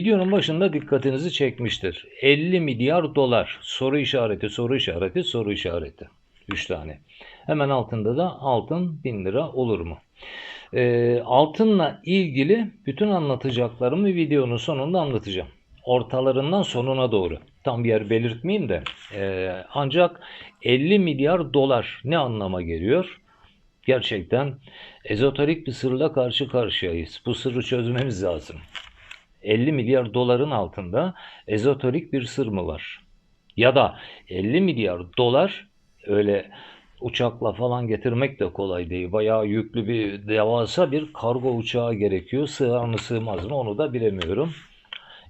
Videonun başında dikkatinizi çekmiştir. 50 milyar dolar. Soru işareti, soru işareti, soru işareti. 3 tane. Hemen altında da altın 1000 lira olur mu? Ee, altınla ilgili bütün anlatacaklarımı videonun sonunda anlatacağım. Ortalarından sonuna doğru. Tam bir yer belirtmeyeyim de. Ee, ancak 50 milyar dolar ne anlama geliyor? Gerçekten ezoterik bir sırla karşı karşıyayız. Bu sırrı çözmemiz lazım. 50 milyar doların altında ezoterik bir sır mı var? Ya da 50 milyar dolar öyle uçakla falan getirmek de kolay değil. Bayağı yüklü bir devasa bir kargo uçağı gerekiyor. Sığar mı sığmaz mı onu da bilemiyorum.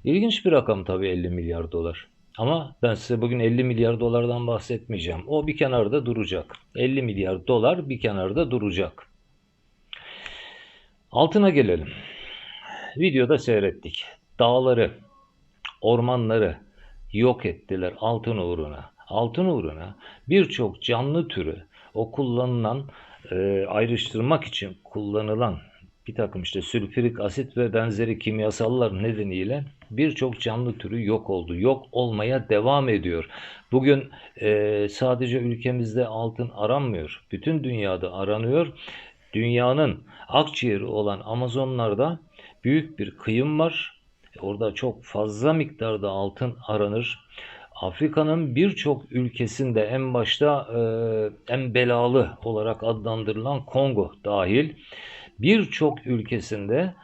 İlginç bir rakam tabii 50 milyar dolar. Ama ben size bugün 50 milyar dolardan bahsetmeyeceğim. O bir kenarda duracak. 50 milyar dolar bir kenarda duracak. Altına gelelim. Videoda seyrettik. Dağları, ormanları yok ettiler altın uğruna. Altın uğruna birçok canlı türü o kullanılan e, ayrıştırmak için kullanılan bir takım işte sülfürik asit ve benzeri kimyasallar nedeniyle birçok canlı türü yok oldu. Yok olmaya devam ediyor. Bugün e, sadece ülkemizde altın aranmıyor. Bütün dünyada aranıyor. Dünyanın akciğeri olan Amazonlarda büyük bir kıyım var. Orada çok fazla miktarda altın aranır. Afrika'nın birçok ülkesinde en başta e, en belalı olarak adlandırılan Kongo dahil birçok ülkesinde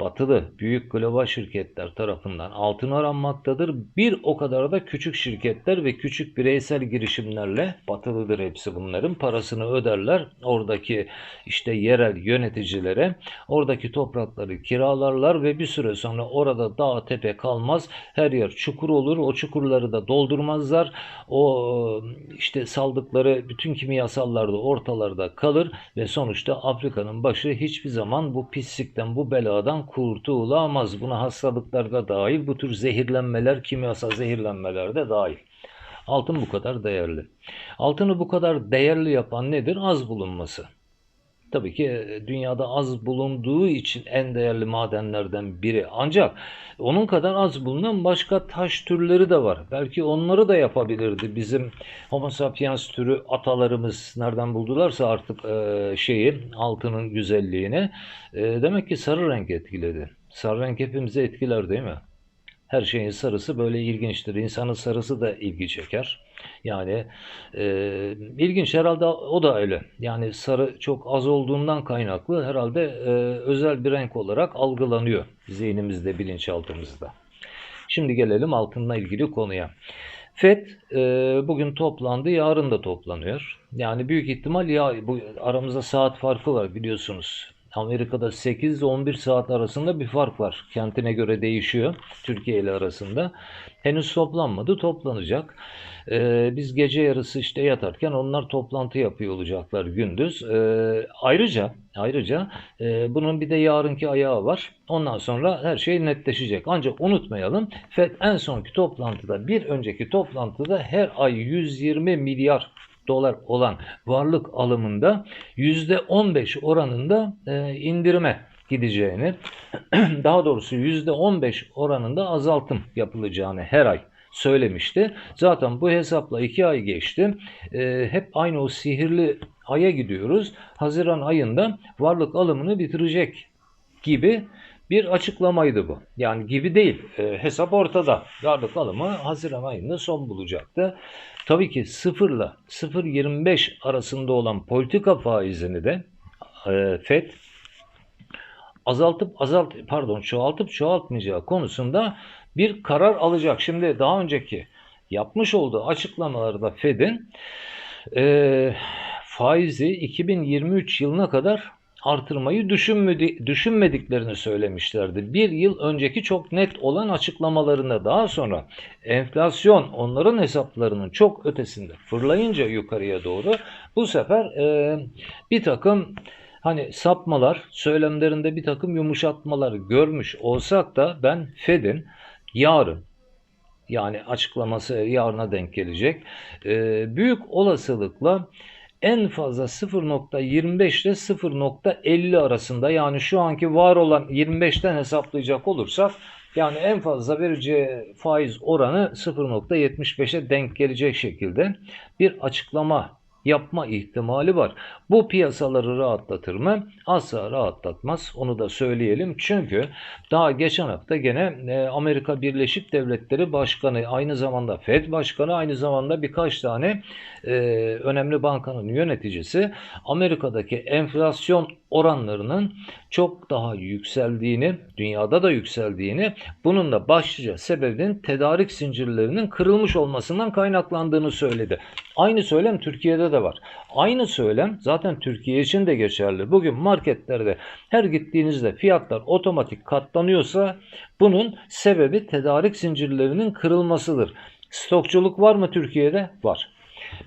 batılı büyük global şirketler tarafından altın aranmaktadır. Bir o kadar da küçük şirketler ve küçük bireysel girişimlerle batılıdır hepsi bunların parasını öderler. Oradaki işte yerel yöneticilere oradaki toprakları kiralarlar ve bir süre sonra orada dağ tepe kalmaz. Her yer çukur olur. O çukurları da doldurmazlar. O işte saldıkları bütün kimyasallar da ortalarda kalır ve sonuçta Afrika'nın başı hiçbir zaman bu pislikten, bu beladan kurtulamaz. Buna hastalıklar da dahil, bu tür zehirlenmeler, kimyasal zehirlenmeler de dahil. Altın bu kadar değerli. Altını bu kadar değerli yapan nedir? Az bulunması. Tabii ki e, dünyada az bulunduğu için en değerli madenlerden biri. Ancak onun kadar az bulunan başka taş türleri de var. Belki onları da yapabilirdi bizim Homo sapiens türü atalarımız nereden buldularsa artık e, şeyi altının güzelliğini. E, demek ki sarı renk etkiledi. Sarı renk hepimizi etkiler değil mi? Her şeyin sarısı böyle ilginçtir. İnsanın sarısı da ilgi çeker. Yani e, ilginç herhalde o da öyle. Yani sarı çok az olduğundan kaynaklı herhalde e, özel bir renk olarak algılanıyor zihnimizde, bilinçaltımızda. Şimdi gelelim altınla ilgili konuya. FED e, bugün toplandı, yarın da toplanıyor. Yani büyük ihtimal ya bu aramızda saat farkı var biliyorsunuz. Amerika'da 8-11 saat arasında bir fark var. Kentine göre değişiyor Türkiye ile arasında. Henüz toplanmadı, toplanacak. Ee, biz gece yarısı işte yatarken onlar toplantı yapıyor olacaklar gündüz. Ee, ayrıca ayrıca e, bunun bir de yarınki ayağı var. Ondan sonra her şey netleşecek. Ancak unutmayalım FED en sonki toplantıda bir önceki toplantıda her ay 120 milyar dolar olan varlık alımında %15 oranında e, indirime gideceğini, daha doğrusu %15 oranında azaltım yapılacağını her ay söylemişti. Zaten bu hesapla iki ay geçti. E, hep aynı o sihirli aya gidiyoruz. Haziran ayında varlık alımını bitirecek gibi bir açıklamaydı bu. Yani gibi değil. E, hesap ortada. Varlık alımı Haziran ayında son bulacaktı. Tabii ki sıfırla 0.25 arasında olan politika faizini de e, FED azaltıp azalt pardon çoğaltıp çoğaltmayacağı konusunda bir karar alacak. Şimdi daha önceki yapmış olduğu açıklamalarda Fed'in e, faizi 2023 yılına kadar artırmayı düşünmedi, düşünmediklerini söylemişlerdi. Bir yıl önceki çok net olan açıklamalarında daha sonra enflasyon onların hesaplarının çok ötesinde fırlayınca yukarıya doğru bu sefer e, bir takım hani sapmalar, söylemlerinde bir takım yumuşatmalar görmüş olsak da ben Fed'in yarın yani açıklaması yarına denk gelecek. E, büyük olasılıkla en fazla 0.25 ile 0.50 arasında yani şu anki var olan 25'ten hesaplayacak olursak yani en fazla vereceği faiz oranı 0.75'e denk gelecek şekilde bir açıklama yapma ihtimali var. Bu piyasaları rahatlatır mı? Asla rahatlatmaz. Onu da söyleyelim. Çünkü daha geçen hafta gene e, Amerika Birleşik Devletleri Başkanı, aynı zamanda Fed Başkanı, aynı zamanda birkaç tane e, önemli bankanın yöneticisi Amerika'daki enflasyon oranlarının çok daha yükseldiğini, dünyada da yükseldiğini, bunun da başlıca sebebinin tedarik zincirlerinin kırılmış olmasından kaynaklandığını söyledi. Aynı söylem Türkiye'de de var. Aynı söylem zaten Türkiye için de geçerli. Bugün marketlerde her gittiğinizde fiyatlar otomatik katlanıyorsa bunun sebebi tedarik zincirlerinin kırılmasıdır. Stokçuluk var mı Türkiye'de? Var.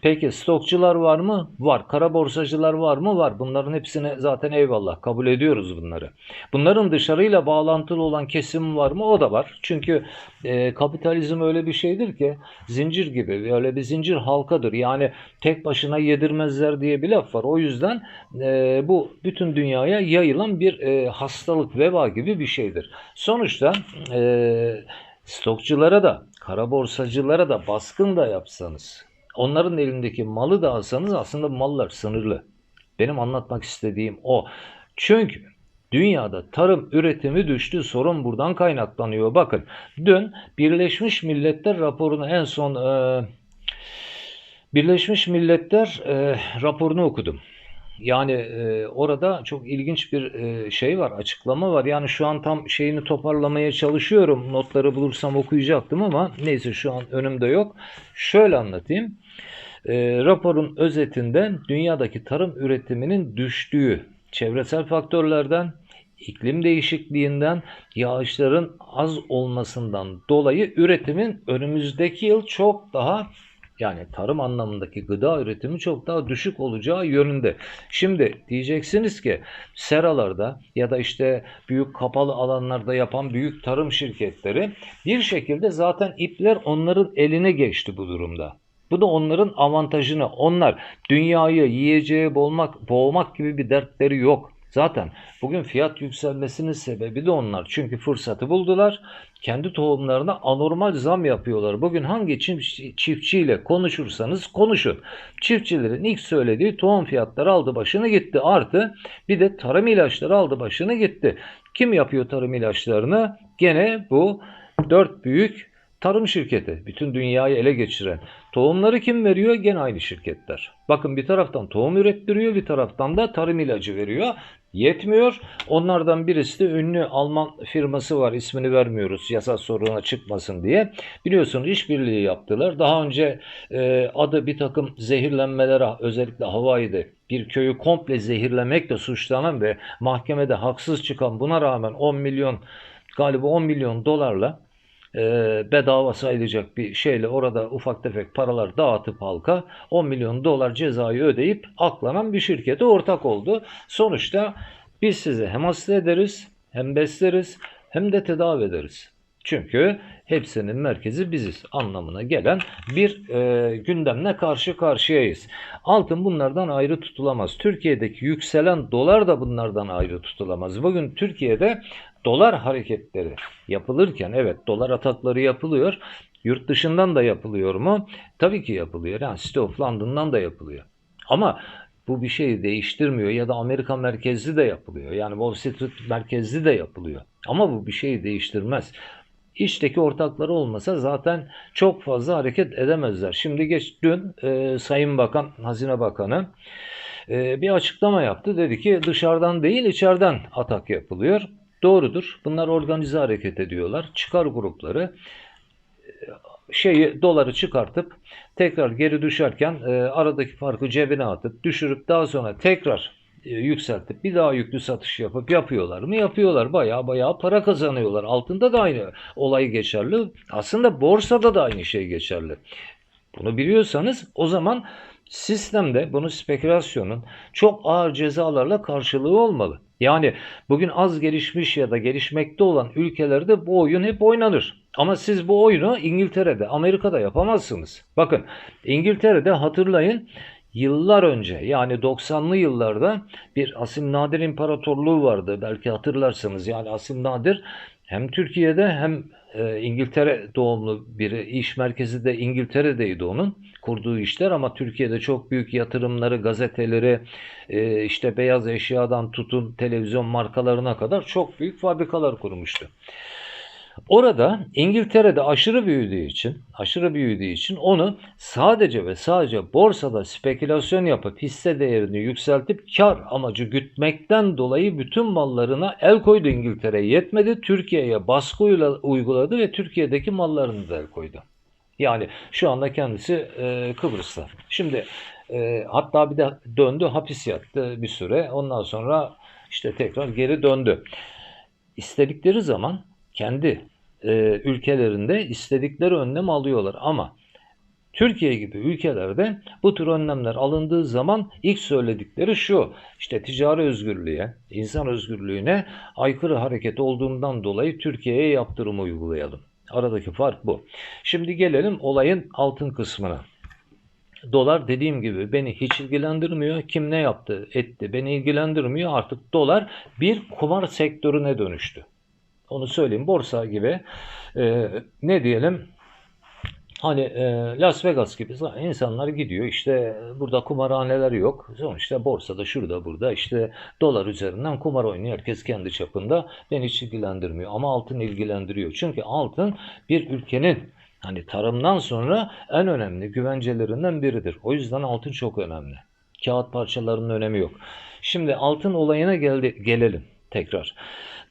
Peki stokçular var mı? Var. Kara borsacılar var mı? Var. Bunların hepsine zaten eyvallah kabul ediyoruz bunları. Bunların dışarıyla bağlantılı olan kesim var mı? O da var. Çünkü e, kapitalizm öyle bir şeydir ki zincir gibi öyle bir zincir halkadır. Yani tek başına yedirmezler diye bir laf var. O yüzden e, bu bütün dünyaya yayılan bir e, hastalık, veba gibi bir şeydir. Sonuçta e, stokçulara da, kara borsacılara da baskın da yapsanız onların elindeki malı da alsanız aslında mallar sınırlı. Benim anlatmak istediğim o. Çünkü dünyada tarım üretimi düştü. Sorun buradan kaynaklanıyor. Bakın dün Birleşmiş Milletler raporunu en son e, Birleşmiş Milletler e, raporunu okudum. Yani e, orada çok ilginç bir e, şey var, açıklama var. Yani şu an tam şeyini toparlamaya çalışıyorum. Notları bulursam okuyacaktım ama neyse şu an önümde yok. Şöyle anlatayım. E, raporun özetinde dünyadaki tarım üretiminin düştüğü çevresel faktörlerden, iklim değişikliğinden, yağışların az olmasından dolayı üretimin önümüzdeki yıl çok daha yani tarım anlamındaki gıda üretimi çok daha düşük olacağı yönünde. Şimdi diyeceksiniz ki seralarda ya da işte büyük kapalı alanlarda yapan büyük tarım şirketleri bir şekilde zaten ipler onların eline geçti bu durumda. Bu da onların avantajını. Onlar dünyayı yiyeceğe boğmak, boğmak gibi bir dertleri yok. Zaten bugün fiyat yükselmesinin sebebi de onlar. Çünkü fırsatı buldular. Kendi tohumlarına anormal zam yapıyorlar. Bugün hangi çiftçiyle konuşursanız konuşun. Çiftçilerin ilk söylediği tohum fiyatları aldı başını gitti. Artı bir de tarım ilaçları aldı başını gitti. Kim yapıyor tarım ilaçlarını? Gene bu dört büyük tarım şirketi. Bütün dünyayı ele geçiren. Tohumları kim veriyor? Gene aynı şirketler. Bakın bir taraftan tohum ürettiriyor, bir taraftan da tarım ilacı veriyor yetmiyor. Onlardan birisi de ünlü Alman firması var. İsmini vermiyoruz yasa soruna çıkmasın diye. Biliyorsunuz işbirliği yaptılar. Daha önce e, adı bir takım zehirlenmelere özellikle Hawaii'de bir köyü komple zehirlemekle suçlanan ve mahkemede haksız çıkan buna rağmen 10 milyon galiba 10 milyon dolarla e, bedava sayılacak bir şeyle orada ufak tefek paralar dağıtıp halka 10 milyon dolar cezayı ödeyip aklanan bir şirkete ortak oldu. Sonuçta biz size hem hasta ederiz hem besleriz hem de tedavi ederiz. Çünkü hepsinin merkezi biziz anlamına gelen bir e, gündemle karşı karşıyayız. Altın bunlardan ayrı tutulamaz. Türkiye'deki yükselen dolar da bunlardan ayrı tutulamaz. Bugün Türkiye'de dolar hareketleri yapılırken evet dolar atakları yapılıyor. Yurt dışından da yapılıyor mu? Tabii ki yapılıyor. Yani City of London'dan da yapılıyor. Ama bu bir şeyi değiştirmiyor ya da Amerika merkezli de yapılıyor. Yani Wall Street merkezli de yapılıyor. Ama bu bir şeyi değiştirmez. İçteki ortakları olmasa zaten çok fazla hareket edemezler. Şimdi geç dün e, Sayın Bakan, Hazine Bakanı e, bir açıklama yaptı. Dedi ki dışarıdan değil içeriden atak yapılıyor. Doğrudur. Bunlar organize hareket ediyorlar. Çıkar grupları şeyi doları çıkartıp tekrar geri düşerken e, aradaki farkı cebine atıp düşürüp daha sonra tekrar e, yükseltip bir daha yüklü satış yapıp yapıyorlar mı? Yapıyorlar. Bayağı bayağı para kazanıyorlar. Altında da aynı olay geçerli. Aslında borsada da aynı şey geçerli. Bunu biliyorsanız o zaman sistemde bunu spekülasyonun çok ağır cezalarla karşılığı olmalı. Yani bugün az gelişmiş ya da gelişmekte olan ülkelerde bu oyun hep oynanır. Ama siz bu oyunu İngiltere'de, Amerika'da yapamazsınız. Bakın İngiltere'de hatırlayın yıllar önce yani 90'lı yıllarda bir Asim Nadir İmparatorluğu vardı. Belki hatırlarsınız. Yani Asim Nadir hem Türkiye'de hem e, İngiltere doğumlu biri. iş merkezi de İngiltere'deydi onun kurduğu işler ama Türkiye'de çok büyük yatırımları, gazeteleri, e, işte beyaz eşyadan tutun televizyon markalarına kadar çok büyük fabrikalar kurmuştu. Orada İngiltere'de aşırı büyüdüğü için, aşırı büyüdüğü için onu sadece ve sadece borsada spekülasyon yapıp hisse değerini yükseltip kar amacı gütmekten dolayı bütün mallarına el koydu İngiltere. Yetmedi Türkiye'ye baskı uyguladı ve Türkiye'deki mallarını da el koydu. Yani şu anda kendisi e, Kıbrıs'ta. Şimdi e, hatta bir de döndü hapis yattı bir süre. Ondan sonra işte tekrar geri döndü. İstedikleri zaman kendi e, ülkelerinde istedikleri önlem alıyorlar ama Türkiye gibi ülkelerde bu tür önlemler alındığı zaman ilk söyledikleri şu. işte ticari özgürlüğe, insan özgürlüğüne aykırı hareket olduğundan dolayı Türkiye'ye yaptırım uygulayalım. Aradaki fark bu. Şimdi gelelim olayın altın kısmına. Dolar dediğim gibi beni hiç ilgilendirmiyor. Kim ne yaptı etti beni ilgilendirmiyor. Artık dolar bir kumar sektörüne dönüştü. Onu söyleyeyim. Borsa gibi e, ne diyelim Hani e, Las Vegas gibi insanlar gidiyor işte burada kumarhaneler yok. Sonuçta borsada şurada burada işte dolar üzerinden kumar oynuyor. Herkes kendi çapında beni hiç ilgilendirmiyor. Ama altın ilgilendiriyor. Çünkü altın bir ülkenin hani tarımdan sonra en önemli güvencelerinden biridir. O yüzden altın çok önemli. Kağıt parçalarının önemi yok. Şimdi altın olayına geldi, gelelim tekrar.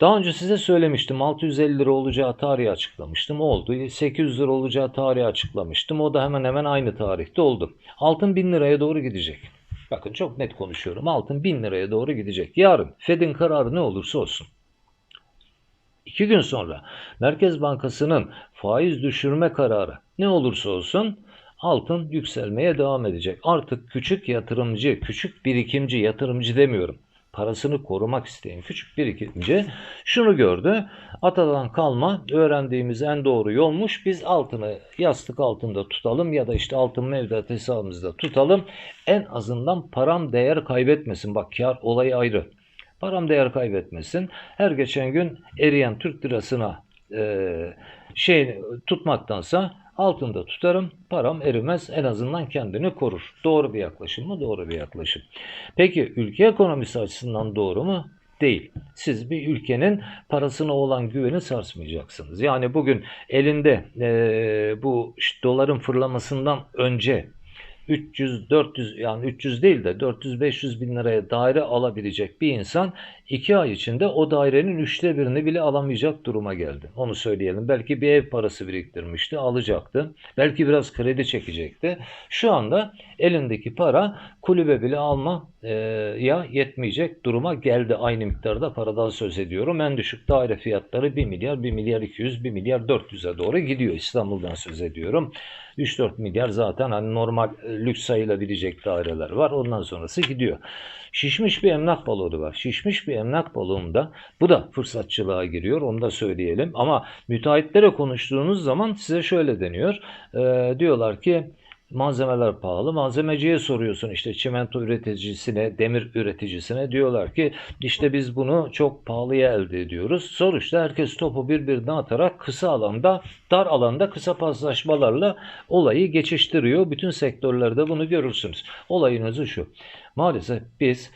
Daha önce size söylemiştim 650 lira olacağı tarihi açıklamıştım. Oldu. 800 lira olacağı tarihi açıklamıştım. O da hemen hemen aynı tarihte oldu. Altın 1000 liraya doğru gidecek. Bakın çok net konuşuyorum. Altın 1000 liraya doğru gidecek. Yarın Fed'in kararı ne olursa olsun. İki gün sonra Merkez Bankası'nın faiz düşürme kararı ne olursa olsun altın yükselmeye devam edecek. Artık küçük yatırımcı, küçük birikimci yatırımcı demiyorum parasını korumak isteyen küçük bir ikinci şunu gördü. Atadan kalma öğrendiğimiz en doğru yolmuş. Biz altını yastık altında tutalım ya da işte altın mevduat hesabımızda tutalım. En azından param değer kaybetmesin. Bak kar olayı ayrı. Param değer kaybetmesin. Her geçen gün eriyen Türk lirasına e, şey tutmaktansa altında tutarım, param erimez, en azından kendini korur. Doğru bir yaklaşım mı? Doğru bir yaklaşım. Peki ülke ekonomisi açısından doğru mu? Değil. Siz bir ülkenin parasına olan güveni sarsmayacaksınız. Yani bugün elinde e, bu işte doların fırlamasından önce 300, 400 yani 300 değil de 400-500 bin liraya daire alabilecek bir insan 2 ay içinde o dairenin üçte birini bile alamayacak duruma geldi. Onu söyleyelim. Belki bir ev parası biriktirmişti, alacaktı. Belki biraz kredi çekecekti. Şu anda elindeki para kulübe bile alma e, ya yetmeyecek duruma geldi. Aynı miktarda paradan söz ediyorum. En düşük daire fiyatları 1 milyar, 1 milyar 200, 1 milyar 400'e doğru gidiyor. İstanbul'dan söz ediyorum. 3-4 milyar zaten hani normal e, lüks sayılabilecek daireler var. Ondan sonrası gidiyor. Şişmiş bir emlak balığı var. Şişmiş bir emlak balığında bu da fırsatçılığa giriyor. Onu da söyleyelim. Ama müteahhitlere konuştuğunuz zaman size şöyle deniyor. E, diyorlar ki malzemeler pahalı. Malzemeciye soruyorsun işte çimento üreticisine, demir üreticisine diyorlar ki işte biz bunu çok pahalıya elde ediyoruz. Sonuçta herkes topu birbirine atarak kısa alanda, dar alanda kısa paslaşmalarla olayı geçiştiriyor. Bütün sektörlerde bunu görürsünüz. Olayın özü şu. Maalesef biz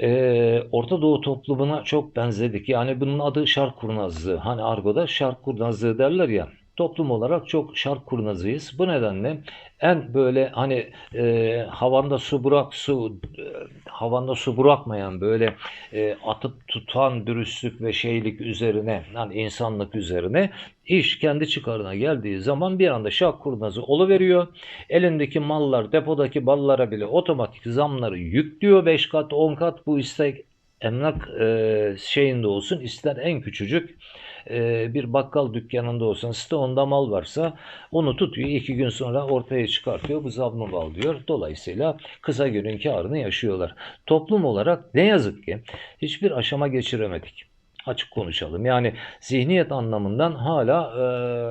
e, Orta Doğu toplumuna çok benzedik. Yani bunun adı şark kurnazlığı. Hani argoda şark kurnazlığı derler ya. Toplum olarak çok şark kurnazıyız. Bu nedenle en böyle hani e, havanda su bırak su e, havanda su bırakmayan böyle e, atıp tutan dürüstlük ve şeylik üzerine yani insanlık üzerine iş kendi çıkarına geldiği zaman bir anda şark kurnazı oluveriyor. Elindeki mallar depodaki ballara bile otomatik zamları yüklüyor 5 kat 10 kat bu istek emlak e, şeyinde olsun ister en küçücük e, bir bakkal dükkanında olsun site onda mal varsa onu tutuyor iki gün sonra ortaya çıkartıyor bu zamlı mal diyor. Dolayısıyla kısa günün karını yaşıyorlar. Toplum olarak ne yazık ki hiçbir aşama geçiremedik açık konuşalım. Yani zihniyet anlamından hala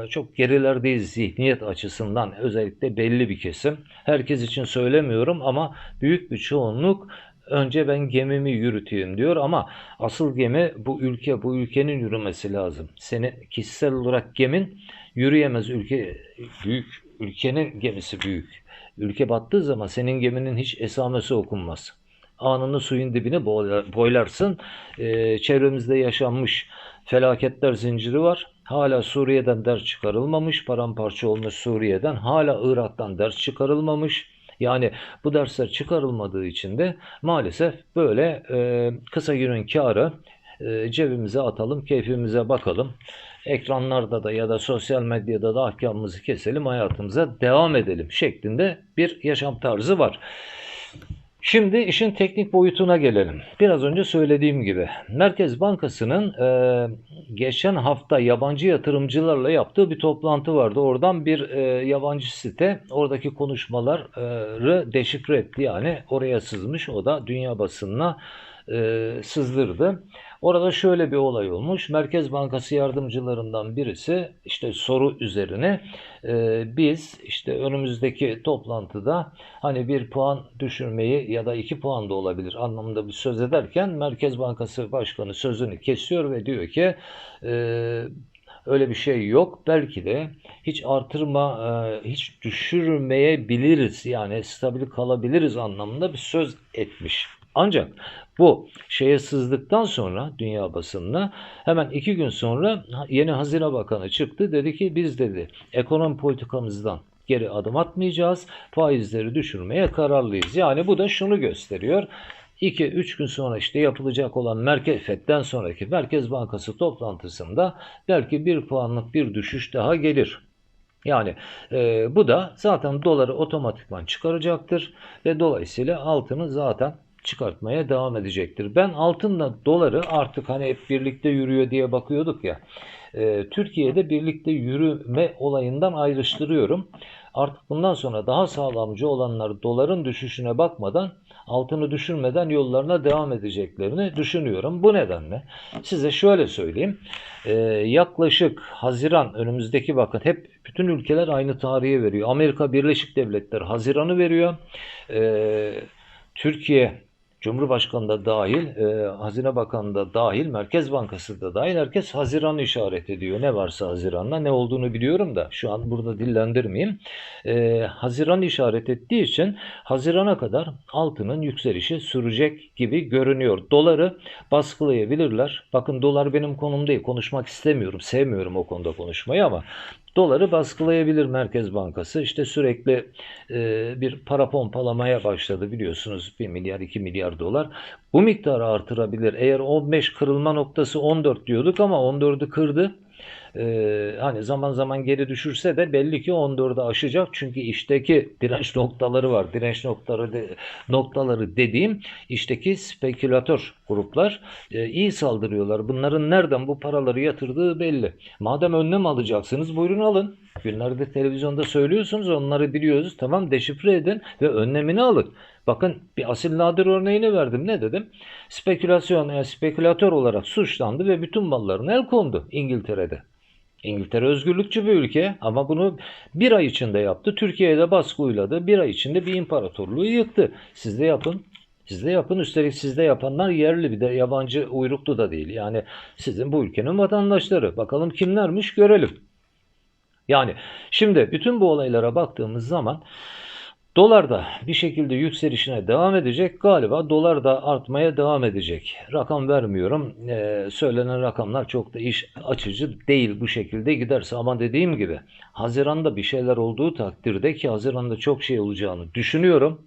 e, çok gerilerdeyiz zihniyet açısından özellikle belli bir kesim. Herkes için söylemiyorum ama büyük bir çoğunluk önce ben gemimi yürüteyim diyor ama asıl gemi bu ülke, bu ülkenin yürümesi lazım. Seni kişisel olarak gemin yürüyemez ülke büyük ülkenin gemisi büyük. Ülke battığı zaman senin geminin hiç esamesi okunmaz. Anını suyun dibine boylarsın. Ee, çevremizde yaşanmış felaketler zinciri var. Hala Suriye'den ders çıkarılmamış, paramparça olmuş Suriye'den, hala Irak'tan ders çıkarılmamış. Yani bu dersler çıkarılmadığı için de maalesef böyle e, kısa günün karı e, cebimize atalım, keyfimize bakalım. Ekranlarda da ya da sosyal medyada da ahkamımızı keselim, hayatımıza devam edelim şeklinde bir yaşam tarzı var. Şimdi işin teknik boyutuna gelelim. Biraz önce söylediğim gibi Merkez Bankası'nın e, geçen hafta yabancı yatırımcılarla yaptığı bir toplantı vardı. Oradan bir e, yabancı site oradaki konuşmaları deşifre etti. Yani oraya sızmış. O da dünya basınına e, sızdırdı. Orada şöyle bir olay olmuş. Merkez Bankası yardımcılarından birisi işte soru üzerine e, biz işte önümüzdeki toplantıda hani bir puan düşürmeyi ya da iki puan da olabilir anlamında bir söz ederken Merkez Bankası Başkanı sözünü kesiyor ve diyor ki e, öyle bir şey yok. Belki de hiç artırma, e, hiç düşürmeyebiliriz yani stabil kalabiliriz anlamında bir söz etmiş. Ancak bu şeye sızdıktan sonra dünya basınına hemen iki gün sonra yeni Hazine Bakanı çıktı. Dedi ki biz dedi ekonomi politikamızdan geri adım atmayacağız. Faizleri düşürmeye kararlıyız. Yani bu da şunu gösteriyor. 2-3 gün sonra işte yapılacak olan Merkez FED'den sonraki Merkez Bankası toplantısında belki bir puanlık bir düşüş daha gelir. Yani e, bu da zaten doları otomatikman çıkaracaktır ve dolayısıyla altını zaten çıkartmaya devam edecektir. Ben altınla doları artık hani hep birlikte yürüyor diye bakıyorduk ya. E, Türkiye'de birlikte yürüme olayından ayrıştırıyorum. Artık bundan sonra daha sağlamcı olanlar doların düşüşüne bakmadan altını düşürmeden yollarına devam edeceklerini düşünüyorum. Bu nedenle size şöyle söyleyeyim. Ee, yaklaşık Haziran önümüzdeki bakın hep bütün ülkeler aynı tarihe veriyor. Amerika Birleşik Devletleri Haziran'ı veriyor. Ee, Türkiye Cumhurbaşkanı da dahil, e, Hazine Bakanı da dahil, Merkez Bankası da dahil herkes Haziran'ı işaret ediyor. Ne varsa Haziran'da ne olduğunu biliyorum da şu an burada dillendirmeyeyim. E, Haziran işaret ettiği için Haziran'a kadar altının yükselişi sürecek gibi görünüyor. Doları baskılayabilirler. Bakın dolar benim konum değil. Konuşmak istemiyorum. Sevmiyorum o konuda konuşmayı ama doları baskılayabilir Merkez Bankası. İşte sürekli e, bir para pompalamaya başladı biliyorsunuz 1 milyar 2 milyar dolar. Bu miktarı artırabilir. Eğer 15 kırılma noktası 14 diyorduk ama 14'ü kırdı e, hani zaman zaman geri düşürse de belli ki 14'ü aşacak. Çünkü işteki direnç noktaları var. Direnç noktaları de, noktaları dediğim işteki spekülatör gruplar e, iyi saldırıyorlar. Bunların nereden bu paraları yatırdığı belli. Madem önlem alacaksınız buyurun alın. Günlerde televizyonda söylüyorsunuz onları biliyoruz. Tamam deşifre edin ve önlemini alın. Bakın bir asil nadir örneğini verdim. Ne dedim? Spekülasyon, yani spekülatör olarak suçlandı ve bütün mallarına el kondu İngiltere'de. İngiltere özgürlükçü bir ülke ama bunu bir ay içinde yaptı. Türkiye'de baskı uyguladı. Bir ay içinde bir imparatorluğu yıktı. Siz de yapın. Siz de yapın. Üstelik sizde yapanlar yerli bir de yabancı uyruklu da değil. Yani sizin bu ülkenin vatandaşları. Bakalım kimlermiş görelim. Yani şimdi bütün bu olaylara baktığımız zaman Dolar da bir şekilde yükselişine devam edecek. Galiba dolar da artmaya devam edecek. Rakam vermiyorum. Ee, söylenen rakamlar çok da iş açıcı değil bu şekilde giderse. Ama dediğim gibi Haziran'da bir şeyler olduğu takdirde ki Haziran'da çok şey olacağını düşünüyorum.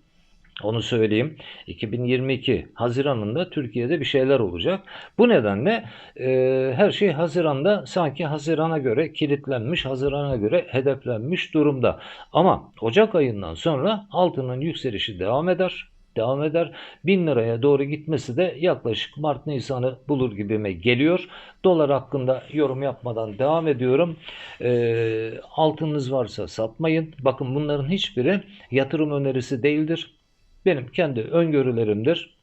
Onu söyleyeyim. 2022 Haziran'ında Türkiye'de bir şeyler olacak. Bu nedenle e, her şey Haziran'da sanki Haziran'a göre kilitlenmiş, Haziran'a göre hedeflenmiş durumda. Ama Ocak ayından sonra altının yükselişi devam eder. Devam eder. 1000 liraya doğru gitmesi de yaklaşık Mart Nisan'ı bulur gibime geliyor. Dolar hakkında yorum yapmadan devam ediyorum. E, altınız varsa satmayın. Bakın bunların hiçbiri yatırım önerisi değildir. Benim kendi öngörülerimdir.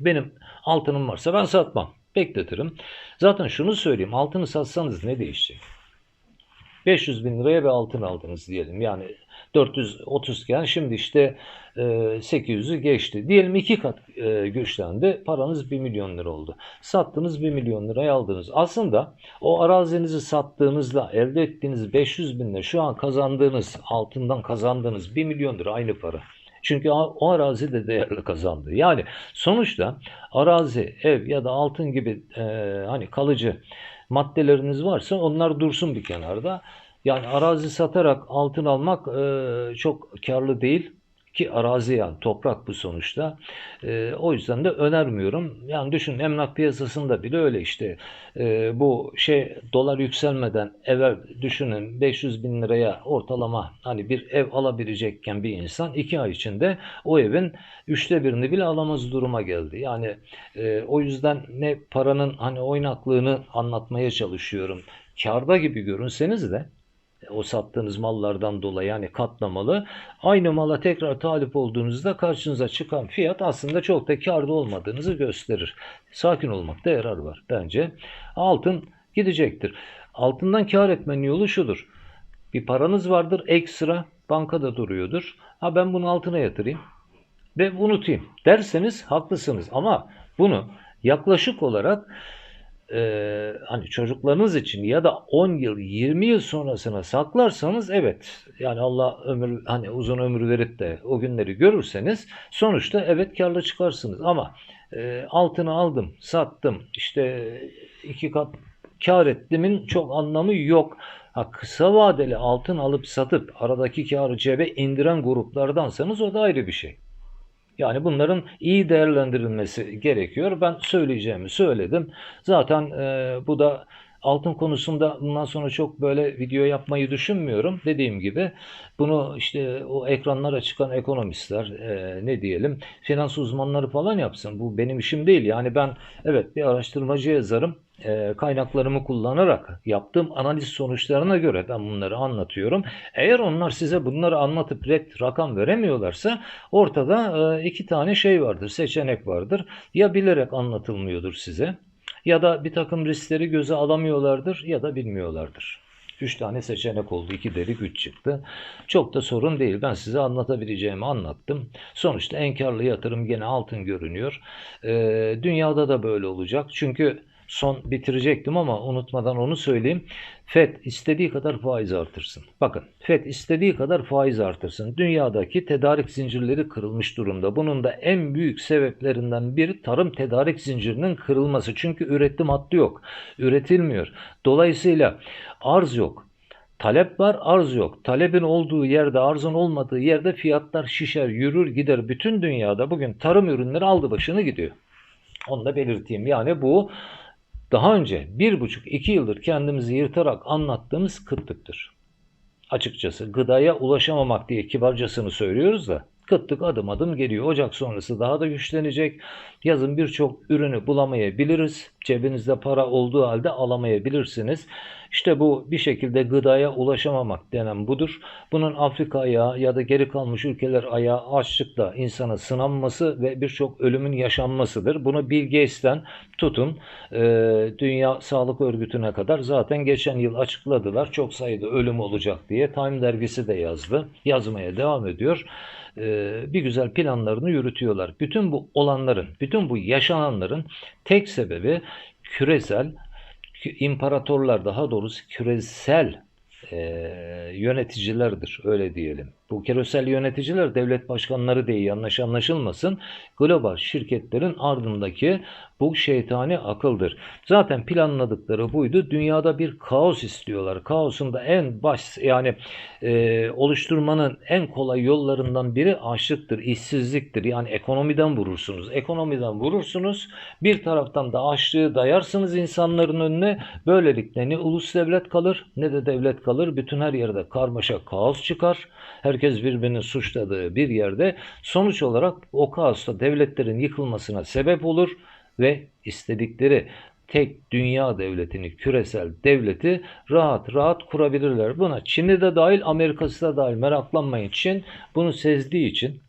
Benim altınım varsa ben satmam. Bekletirim. Zaten şunu söyleyeyim. Altını satsanız ne değişecek? 500 bin liraya bir altın aldınız diyelim. Yani 430 iken şimdi işte e, 800'ü geçti. Diyelim iki kat e, güçlendi. Paranız 1 milyon lira oldu. Sattınız 1 milyon liraya aldınız. Aslında o arazinizi sattığınızda elde ettiğiniz 500 binle şu an kazandığınız altından kazandığınız 1 milyon lira aynı para. Çünkü o arazi de değerli kazandı. Yani sonuçta arazi, ev ya da altın gibi e, hani kalıcı maddeleriniz varsa onlar dursun bir kenarda. Yani arazi satarak altın almak e, çok karlı değil ki arazi yani toprak bu sonuçta. E, o yüzden de önermiyorum. Yani düşün emlak piyasasında bile öyle işte e, bu şey dolar yükselmeden evvel düşünün 500 bin liraya ortalama hani bir ev alabilecekken bir insan iki ay içinde o evin üçte birini bile alamaz duruma geldi. Yani e, o yüzden ne paranın hani oynaklığını anlatmaya çalışıyorum. Karda gibi görünseniz de o sattığınız mallardan dolayı yani katlamalı aynı mala tekrar talip olduğunuzda karşınıza çıkan fiyat aslında çok da karda olmadığınızı gösterir. Sakin olmakta yarar var bence. Altın gidecektir. Altından kar etmenin yolu şudur. Bir paranız vardır ekstra bankada duruyordur. Ha ben bunu altına yatırayım ve unutayım derseniz haklısınız ama bunu yaklaşık olarak e, hani çocuklarınız için ya da 10 yıl 20 yıl sonrasına saklarsanız evet yani Allah ömür hani uzun ömür verip de o günleri görürseniz sonuçta evet karlı çıkarsınız ama e, altını aldım sattım işte iki kat kar ettimin çok anlamı yok. Ha, kısa vadeli altın alıp satıp aradaki karı cebe indiren gruplardansanız o da ayrı bir şey. Yani bunların iyi değerlendirilmesi gerekiyor. Ben söyleyeceğimi söyledim. Zaten e, bu da altın konusunda bundan sonra çok böyle video yapmayı düşünmüyorum. Dediğim gibi bunu işte o ekranlara çıkan ekonomistler e, ne diyelim finans uzmanları falan yapsın. Bu benim işim değil. Yani ben evet bir araştırmacı yazarım. E, kaynaklarımı kullanarak yaptığım analiz sonuçlarına göre ben bunları anlatıyorum. Eğer onlar size bunları anlatıp red rakam veremiyorlarsa ortada e, iki tane şey vardır, seçenek vardır. Ya bilerek anlatılmıyordur size ya da bir takım riskleri göze alamıyorlardır ya da bilmiyorlardır. Üç tane seçenek oldu. iki delik üç çıktı. Çok da sorun değil. Ben size anlatabileceğimi anlattım. Sonuçta enkarlı yatırım gene altın görünüyor. Ee, dünyada da böyle olacak. Çünkü son bitirecektim ama unutmadan onu söyleyeyim. FED istediği kadar faiz artırsın. Bakın FED istediği kadar faiz artırsın. Dünyadaki tedarik zincirleri kırılmış durumda. Bunun da en büyük sebeplerinden biri tarım tedarik zincirinin kırılması. Çünkü üretim hattı yok. Üretilmiyor. Dolayısıyla arz yok. Talep var, arz yok. Talebin olduğu yerde, arzın olmadığı yerde fiyatlar şişer, yürür, gider. Bütün dünyada bugün tarım ürünleri aldı başını gidiyor. Onu da belirteyim. Yani bu daha önce bir buçuk iki yıldır kendimizi yırtarak anlattığımız kıtlıktır. Açıkçası gıdaya ulaşamamak diye kibarcasını söylüyoruz da kıtlık adım adım geliyor. Ocak sonrası daha da güçlenecek. Yazın birçok ürünü bulamayabiliriz. Cebinizde para olduğu halde alamayabilirsiniz. İşte bu bir şekilde gıdaya ulaşamamak denen budur. Bunun Afrika ayağı ya da geri kalmış ülkeler ayağı açlıkla insana sınanması ve birçok ölümün yaşanmasıdır. Bunu Bill Gates'ten tutun e, Dünya Sağlık Örgütü'ne kadar zaten geçen yıl açıkladılar. Çok sayıda ölüm olacak diye Time dergisi de yazdı. Yazmaya devam ediyor e, bir güzel planlarını yürütüyorlar. Bütün bu olanların, bütün bu yaşananların tek sebebi küresel imparatorlar daha doğrusu küresel e, yöneticilerdir öyle diyelim. Bu küresel yöneticiler devlet başkanları değil yanlış anlaşılmasın. Global şirketlerin ardındaki bu şeytani akıldır. Zaten planladıkları buydu. Dünyada bir kaos istiyorlar. Kaosun da en baş yani e, oluşturmanın en kolay yollarından biri açlıktır, işsizliktir. Yani ekonomiden vurursunuz. Ekonomiden vurursunuz. Bir taraftan da açlığı dayarsınız insanların önüne. Böylelikle ne ulus devlet kalır ne de devlet kalır. Bütün her yerde karmaşa kaos çıkar. Herkes birbirini suçladığı bir yerde sonuç olarak o kaosta devletlerin yıkılmasına sebep olur ve istedikleri tek dünya devletini, küresel devleti rahat rahat kurabilirler. Buna Çin'i de dahil, Amerika'sı da dahil meraklanmayın. Çin bunu sezdiği için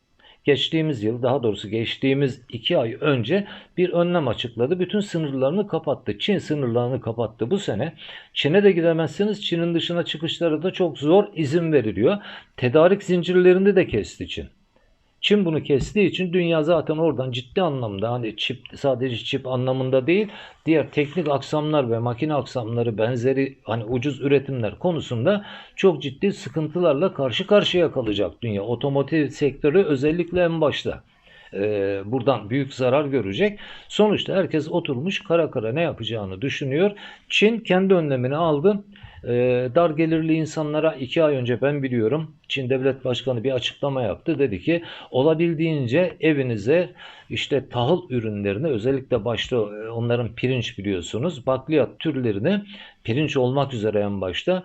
geçtiğimiz yıl daha doğrusu geçtiğimiz iki ay önce bir önlem açıkladı. Bütün sınırlarını kapattı. Çin sınırlarını kapattı bu sene. Çin'e de gidemezsiniz. Çin'in dışına çıkışları da çok zor izin veriliyor. Tedarik zincirlerini de kesti Çin. Çin bunu kestiği için dünya zaten oradan ciddi anlamda hani çip sadece çip anlamında değil diğer teknik aksamlar ve makine aksamları benzeri hani ucuz üretimler konusunda çok ciddi sıkıntılarla karşı karşıya kalacak dünya. Otomotiv sektörü özellikle en başta e, buradan büyük zarar görecek. Sonuçta herkes oturmuş kara kara ne yapacağını düşünüyor. Çin kendi önlemini aldı. E, dar gelirli insanlara iki ay önce ben biliyorum Çin Devlet Başkanı bir açıklama yaptı. Dedi ki olabildiğince evinize işte tahıl ürünlerini özellikle başta e, onların pirinç biliyorsunuz bakliyat türlerini pirinç olmak üzere en başta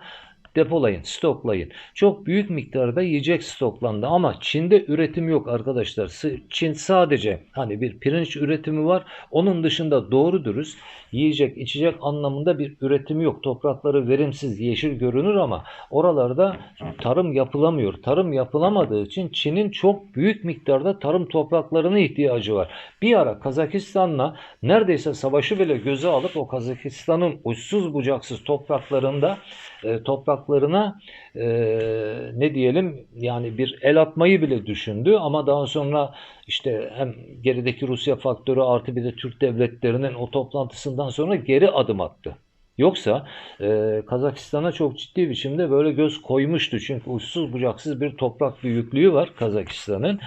depolayın, stoklayın. Çok büyük miktarda yiyecek stoklandı ama Çin'de üretim yok arkadaşlar. Çin sadece hani bir pirinç üretimi var. Onun dışında doğru dürüst yiyecek, içecek anlamında bir üretim yok. Toprakları verimsiz, yeşil görünür ama oralarda tarım yapılamıyor. Tarım yapılamadığı için Çin'in çok büyük miktarda tarım topraklarına ihtiyacı var. Bir ara Kazakistan'la neredeyse savaşı bile göze alıp o Kazakistan'ın uçsuz bucaksız topraklarında e, topraklarına e, ne diyelim yani bir el atmayı bile düşündü ama daha sonra işte hem gerideki Rusya faktörü artı bir de Türk devletlerinin o toplantısından sonra geri adım attı. Yoksa e, Kazakistan'a çok ciddi biçimde böyle göz koymuştu. Çünkü uçsuz bucaksız bir toprak büyüklüğü var Kazakistan'ın.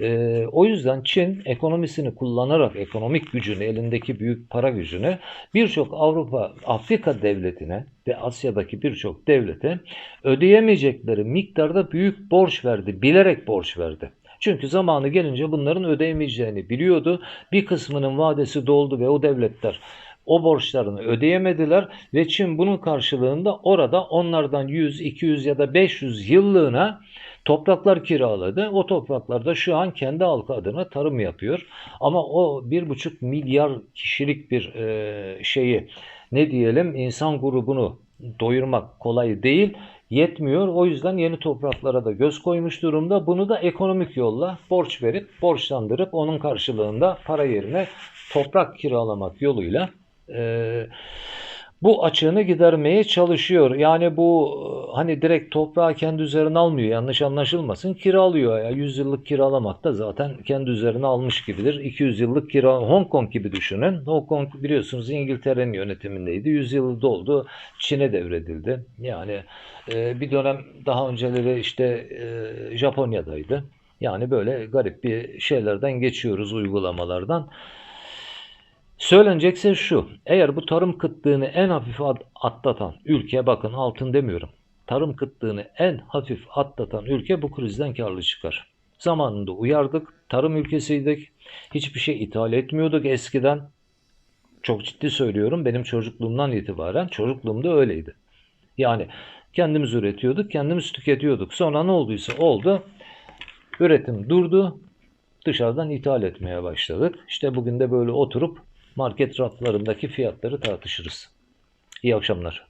E, o yüzden Çin ekonomisini kullanarak ekonomik gücünü, elindeki büyük para gücünü birçok Avrupa, Afrika devletine ve Asya'daki birçok devlete ödeyemeyecekleri miktarda büyük borç verdi. Bilerek borç verdi. Çünkü zamanı gelince bunların ödeyemeyeceğini biliyordu. Bir kısmının vadesi doldu ve o devletler o borçlarını ödeyemediler ve Çin bunun karşılığında orada onlardan 100, 200 ya da 500 yıllığına topraklar kiraladı. O topraklarda şu an kendi halkı adına tarım yapıyor. Ama o 1,5 milyar kişilik bir e, şeyi ne diyelim insan grubunu doyurmak kolay değil yetmiyor. O yüzden yeni topraklara da göz koymuş durumda. Bunu da ekonomik yolla borç verip borçlandırıp onun karşılığında para yerine toprak kiralamak yoluyla e, bu açığını gidermeye çalışıyor. Yani bu hani direkt toprağı kendi üzerine almıyor. Yanlış anlaşılmasın. Kiralıyor. Ya 100 yıllık kiralamak da zaten kendi üzerine almış gibidir. 200 yıllık kira Hong Kong gibi düşünün. Hong Kong biliyorsunuz İngiltere'nin yönetimindeydi. 100 yılı doldu. Çin'e devredildi. Yani e, bir dönem daha önceleri işte e, Japonya'daydı. Yani böyle garip bir şeylerden geçiyoruz uygulamalardan. Söylenecekse şu, eğer bu tarım kıtlığını en hafif atlatan ülke, bakın altın demiyorum, tarım kıtlığını en hafif atlatan ülke bu krizden karlı çıkar. Zamanında uyardık, tarım ülkesiydik, hiçbir şey ithal etmiyorduk eskiden. Çok ciddi söylüyorum, benim çocukluğumdan itibaren, çocukluğumda öyleydi. Yani kendimiz üretiyorduk, kendimiz tüketiyorduk. Sonra ne olduysa oldu, üretim durdu, dışarıdan ithal etmeye başladık. İşte bugün de böyle oturup market raflarındaki fiyatları tartışırız. İyi akşamlar.